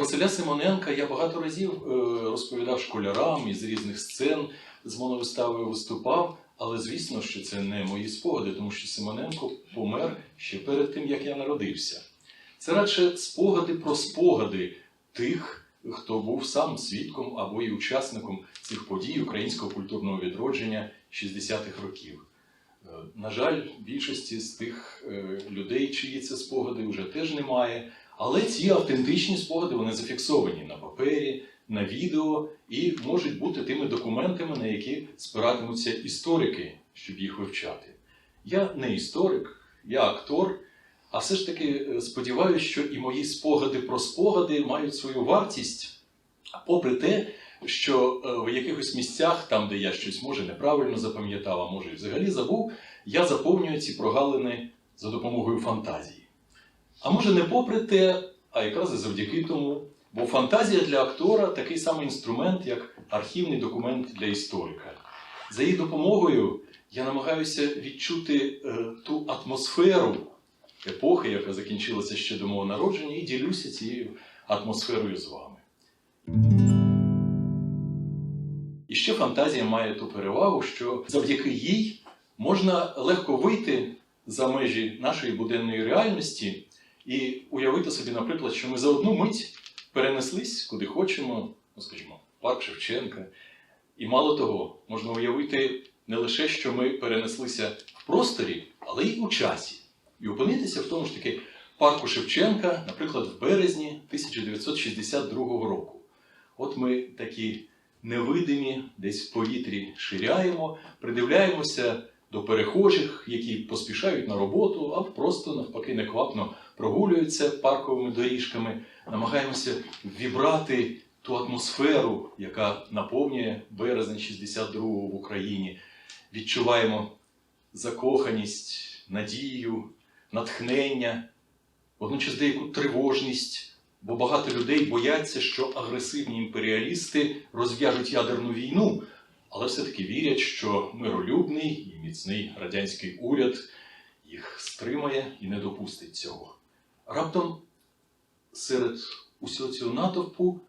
Василя Симоненка я багато разів е, розповідав школярам із різних сцен з моновиставою виступав, але звісно, що це не мої спогади, тому що Симоненко помер ще перед тим, як я народився. Це радше спогади про спогади тих, хто був сам свідком або і учасником цих подій українського культурного відродження 60-х років. Е, На жаль, більшості з тих е, людей, чиї це спогади, вже теж немає. Але ці автентичні спогади вони зафіксовані на папері, на відео і можуть бути тими документами, на які спиратимуться історики, щоб їх вивчати. Я не історик, я актор, а все ж таки е, сподіваюся, що і мої спогади про спогади мають свою вартість, попри те, що е, в якихось місцях, там, де я щось може неправильно запам'ятав, а може і взагалі забув, я заповнюю ці прогалини за допомогою фантазії. А може не попри те, а якраз і завдяки тому. Бо фантазія для актора такий самий інструмент, як архівний документ для історика. За її допомогою я намагаюся відчути е, ту атмосферу епохи, яка закінчилася ще до мого народження, і ділюся цією атмосферою з вами. І ще фантазія має ту перевагу, що завдяки їй можна легко вийти за межі нашої буденної реальності і уявити собі, наприклад, що ми за одну мить перенеслись куди хочемо, ну скажімо, парк Шевченка. І мало того, можна уявити не лише, що ми перенеслися в просторі, але й у часі. І опинитися в тому ж таки парку Шевченка, наприклад, в березні 1962 року. От ми такі невидимі, десь в повітрі ширяємо, придивляємося до перехожих, які поспішають на роботу, а просто навпаки неквапно прогулюються парковими доріжками, намагаємося вібрати ту атмосферу, яка наповнює березень 62-го в Україні. Відчуваємо закоханість, надію, натхнення, водночас деяку тривожність, бо багато людей бояться, що агресивні імперіалісти розв'яжуть ядерну війну, але все-таки вірять, що миролюбний і міцний радянський уряд їх стримає і не допустить цього. Раптом серед усього цього натовпу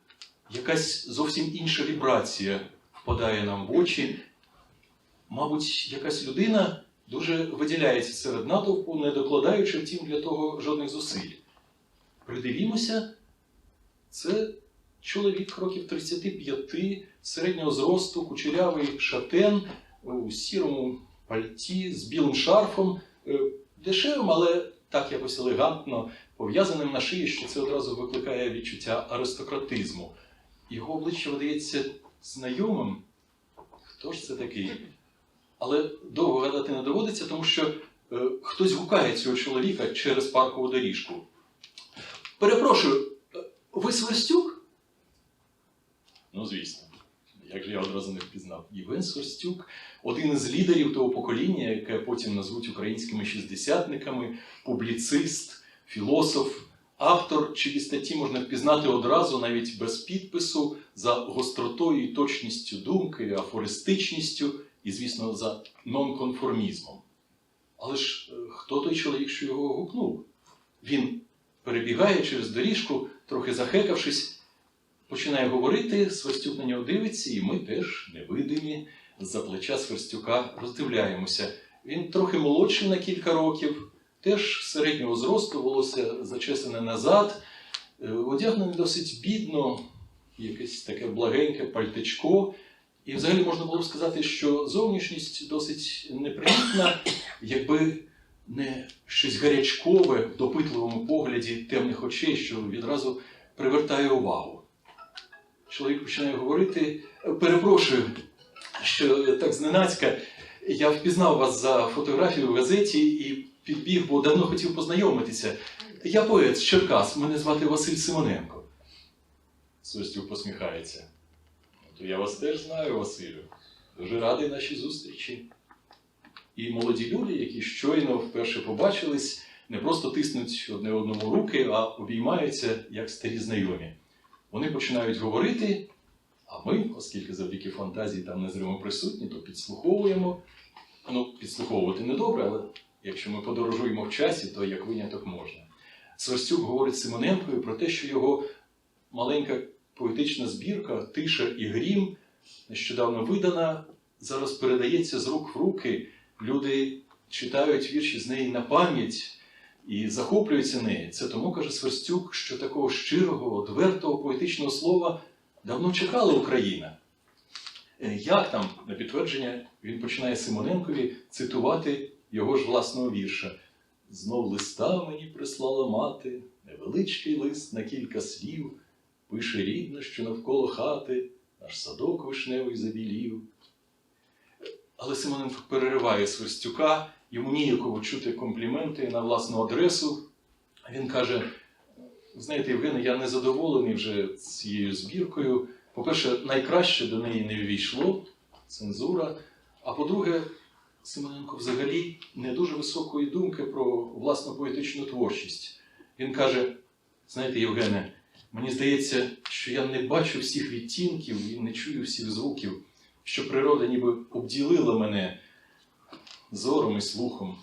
якась зовсім інша вібрація впадає нам в очі. Мабуть, якась людина дуже виділяється серед натовпу, не докладаючи втім для того жодних зусиль. Придивімося, це чоловік років 35, середнього зросту, кучерявий шатен у сірому пальті з білим шарфом, е, дешевим, але так якось елегантно пов'язаним на шиї, що це одразу викликає відчуття аристократизму. Його обличчя видається знайомим. Хто ж це такий? Але довго гадати не доводиться, тому що е, хтось гукає цього чоловіка через паркову доріжку. Перепрошую, е, ви Сверстюк? Ну, звісно. Як же я одразу не впізнав? Євген Сверстюк, один із лідерів того покоління, яке потім назвуть українськими шістдесятниками, публіцист, філософ, автор, чиї статті можна впізнати одразу, навіть без підпису, за гостротою і точністю думки, афористичністю і, звісно, за нонконформізмом. Але ж е, хто той чоловік, що його гукнув? Він перебігає через доріжку, трохи захекавшись, починає говорити, Сверстюк на нього дивиться, і ми теж невидимі з-за плеча Сверстюка роздивляємося. Він трохи молодший на кілька років, теж середнього зросту, волосся зачесане назад, е, одягнений досить бідно, якесь таке благеньке пальтечко. І взагалі можна було б сказати, що зовнішність досить непримітна, якби не щось гарячкове в допитливому погляді темних очей, що відразу привертає увагу. Чоловік починає говорити: перепрошую, що так зненацька, я впізнав вас за фотографію в газеті і підбіг, бо давно хотів познайомитися. Я поет з Черкас, мене звати Василь Симоненко. Свистюк посміхається. «Ну, То я вас теж знаю, Василю. Дуже радий нашій зустрічі. І молоді люди, які щойно вперше побачились, не просто тиснуть одне одному руки, а обіймаються як старі знайомі. Вони починають говорити, а ми, оскільки завдяки фантазії там незримо присутні, то підслуховуємо. Ну, підслуховувати недобре, але якщо ми подорожуємо в часі, то як виняток можна. Сверстюк говорить Симоненкові про те, що його маленька поетична збірка Тиша і грім, нещодавно видана, зараз передається з рук в руки. Люди читають вірші з неї на пам'ять і захоплюються нею. Це тому, каже Сверстюк, що такого щирого, одвертого поетичного слова давно чекала Україна. Е, Як там, на підтвердження, він починає Симоненкові цитувати його ж власного вірша. Знов листа мені прислала мати, невеличкий лист на кілька слів, пише рідно, що навколо хати наш садок вишневий забілів. Але Симоненко перериває Сверстюка, йому ніяково чути компліменти на власну адресу. Він каже: знаєте, Євгене, я не задоволений вже цією збіркою. По-перше, найкраще до неї не ввійшло цензура. А по-друге, Симоненко взагалі не дуже високої думки про власну поетичну творчість. Він каже: знаєте, Євгене, мені здається, що я не бачу всіх відтінків і не чую всіх звуків, що природа ніби обділила мене зором і слухом.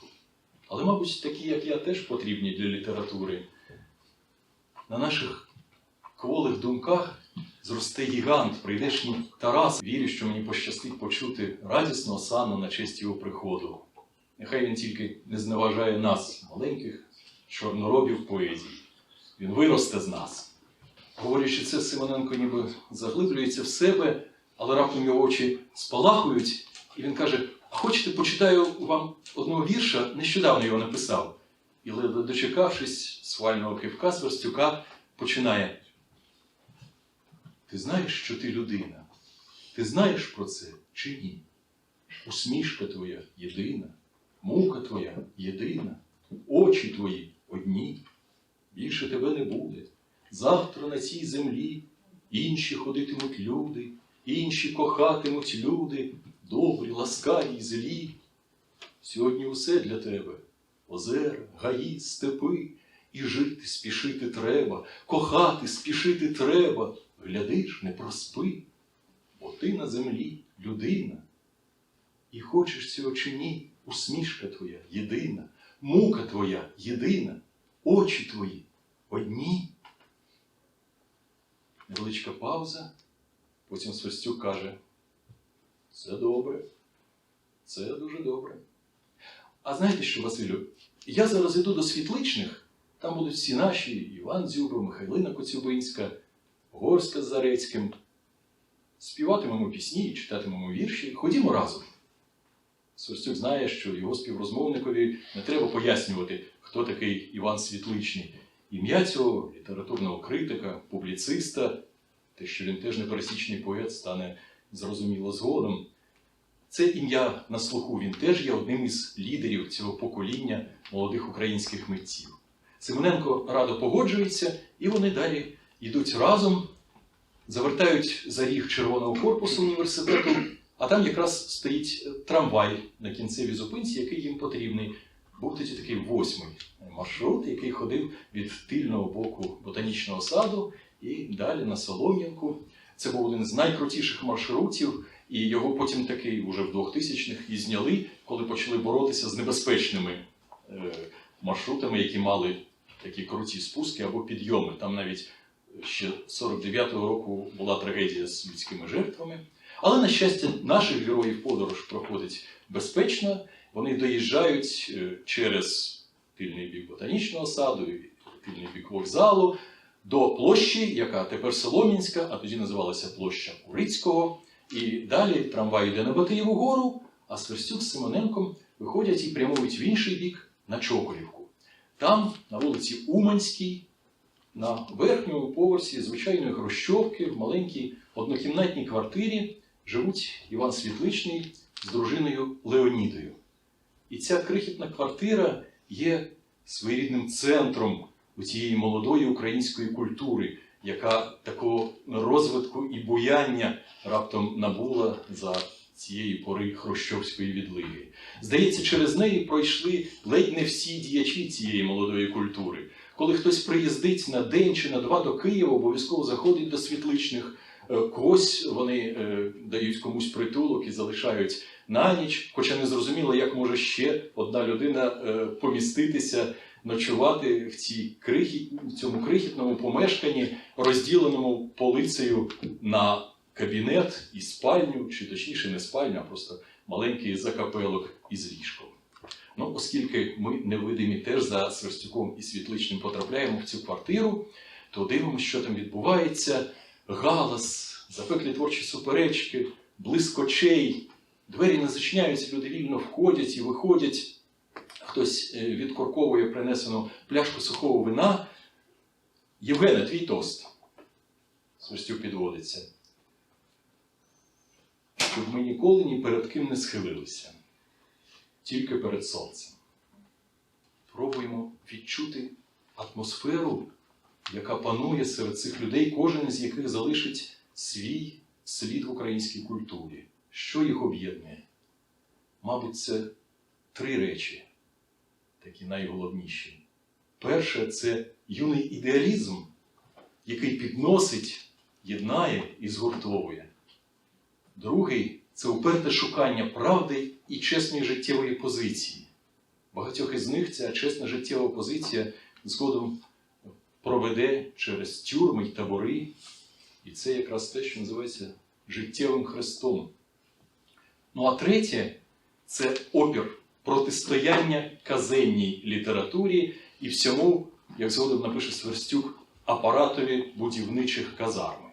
Але, мабуть, такі, як я, теж потрібні для літератури. На наших кволих думках зросте гігант, прийдешній Тарас. Вірю, що мені пощастить почути радісну осану на честь його приходу. Нехай він тільки не зневажає нас, маленьких чорноробів поезії. Він виросте з нас. Говорячи це, Симоненко ніби заглиблюється в себе, але раптом його очі спалахують, і він каже: хочете, почитаю вам одного вірша, нещодавно його написав. І ледве дочекавшись схвального кивка Сверстюка, починає. Ти знаєш, що ти людина? Ти знаєш про це чи ні? Усмішка твоя єдина, мука твоя єдина, очі твої одні. Більше тебе не буде. Завтра на цій землі інші ходитимуть люди, інші кохатимуть люди, добрі, ласкаві злі. Сьогодні усе для тебе озера, гаї, степи, і жити спішити треба, кохати спішити треба. Глядиш, не проспи, бо ти на землі людина. І хочеш цього чи ні, усмішка твоя єдина, мука твоя єдина, очі твої одні. Невеличка пауза, потім Свистюк каже: Це добре, це дуже добре. А знаєте що, Василю? Я зараз іду до світличних, там будуть всі наші Іван Дзюба, Михайлина Коцюбинська. Горська з Зарецьким. Співатимемо пісні читатимемо вірші. Ходімо разом. Сверстюк знає, що його співрозмовникові не треба пояснювати, хто такий Іван Світличний. Ім'я цього літературного критика, публіциста, те, що він теж непересічний поет, стане зрозуміло згодом. Це ім'я на слуху він теж є одним із лідерів цього покоління молодих українських митців. Симоненко радо погоджується, і вони далі йдуть разом, завертають за ріг червоного корпусу університету, а там якраз стоїть трамвай на кінцевій зупинці, який їм потрібний. Був тоді такий восьмий маршрут, який ходив від тильного боку ботанічного саду і далі на Солом'янку. Це був один з найкрутіших маршрутів, і його потім таки вже в 2000-х і зняли, коли почали боротися з небезпечними е, маршрутами, які мали такі круті спуски або підйоми. Там навіть ще 49-го року була трагедія з людськими жертвами. Але, на щастя, наших героїв подорож проходить безпечно. Вони доїжджають е, через тильний бік ботанічного саду і тильний бік вокзалу до площі, яка тепер Солом'янська, а тоді називалася площа Урицького. І далі трамвай йде на Батиєву гору, а Сверстюк з Симоненком виходять і прямують в інший бік на Чоколівку. Там, на вулиці Уманській, на верхньому поверсі звичайної хрущовки в маленькій однокімнатній квартирі живуть Іван Світличний з дружиною Леонідою. І ця крихітна квартира є своєрідним центром у цієї молодої української культури, яка такого розвитку і буяння раптом набула за цієї пори хрущовської відлиги. Здається, через неї пройшли ледь не всі діячі цієї молодої культури. Коли хтось приїздить на день чи на два до Києва, обов'язково заходить до світличних. Е, Когось вони е, дають комусь притулок і залишають на ніч, хоча не зрозуміло, як може ще одна людина е, поміститися ночувати в, цій крихіт, в цьому крихітному помешканні, розділеному полицею на кабінет і спальню, чи точніше не спальню, а просто маленький закапелок із ліжком. Ну, оскільки ми невидимі теж за Сверстюком і Світличним потрапляємо в цю квартиру, то дивимося, що там відбувається. Галас, запеклі творчі суперечки, блиск очей, двері не зачиняються, люди вільно входять і виходять. Хтось е, відкорковує принесену пляшку сухого вина. Євгене, твій тост. Сверстюк підводиться. Щоб ми ніколи ні перед ким не схилилися, тільки перед сонцем. Пробуємо відчути атмосферу, яка панує серед цих людей, кожен із яких залишить свій слід в українській культурі. Що їх об'єднує? Мабуть, це три речі, такі найголовніші. Перше це юний ідеалізм, який підносить, єднає і згуртовує. Другий це уперте шукання правди і чесної життєвої позиції. Багатьох із них ця чесна життєва позиція згодом проведе через тюрми й табори. І це якраз те, що називається життєвим хрестом. Ну а третє це опір протистояння казенній літературі і всьому, як згодом напише Сверстюк, апаратові будівничих казарми.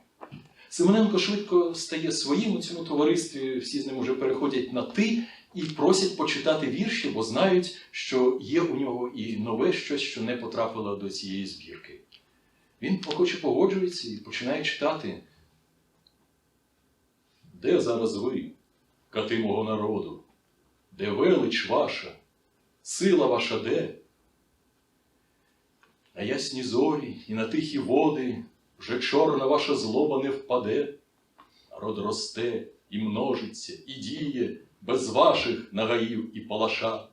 Семененко швидко стає своїм у цьому товаристві, всі з ним вже переходять на ти і просять почитати вірші, бо знають, що є у нього і нове щось, що не потрапило до цієї збірки. Він охоче погоджується і починає читати. Де зараз ви, кати мого народу? Де велич ваша, сила ваша де? На ясні зорі і на тихі води вже чорна ваша злоба не впаде. Народ росте і множиться, і діє без ваших нагаїв і палаша.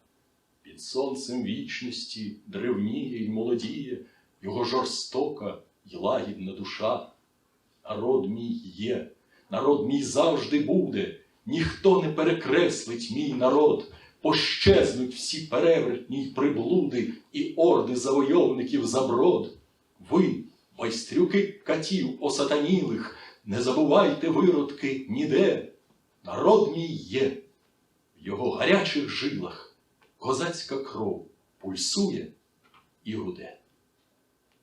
Під сонцем вічності древніє й молодіє його жорстока й лагідна душа. Народ мій є, народ мій завжди буде, ніхто не перекреслить мій народ, пощезнуть всі перевертні й приблуди і орди завойовників заброд. Ви, майстрюки катів осатанілих, не забувайте виродки ніде. Народ мій є, в його гарячих жилах козацька кров пульсує і гуде.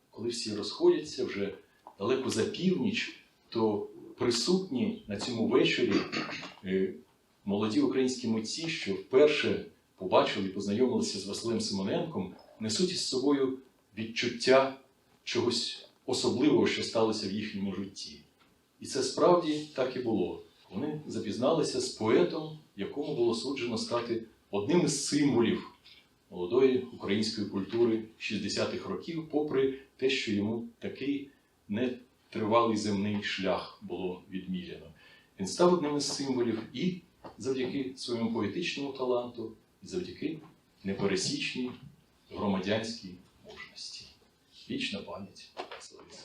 Коли всі розходяться вже далеко за північ, то присутні на цьому вечорі е, молоді українські митці, що вперше побачили і познайомилися з Василем Симоненком, несуть із собою відчуття чогось особливого, що сталося в їхньому житті. І це справді так і було. Вони запізналися з поетом, якому було суджено стати одним із символів молодої української культури 60-х років, попри те, що йому такий нетривалий земний шлях було відміряно. Він став одним із символів і завдяки своєму поетичному таланту, і завдяки непересічній громадянській мужності. Вічна пам'ять. Ісаковичу.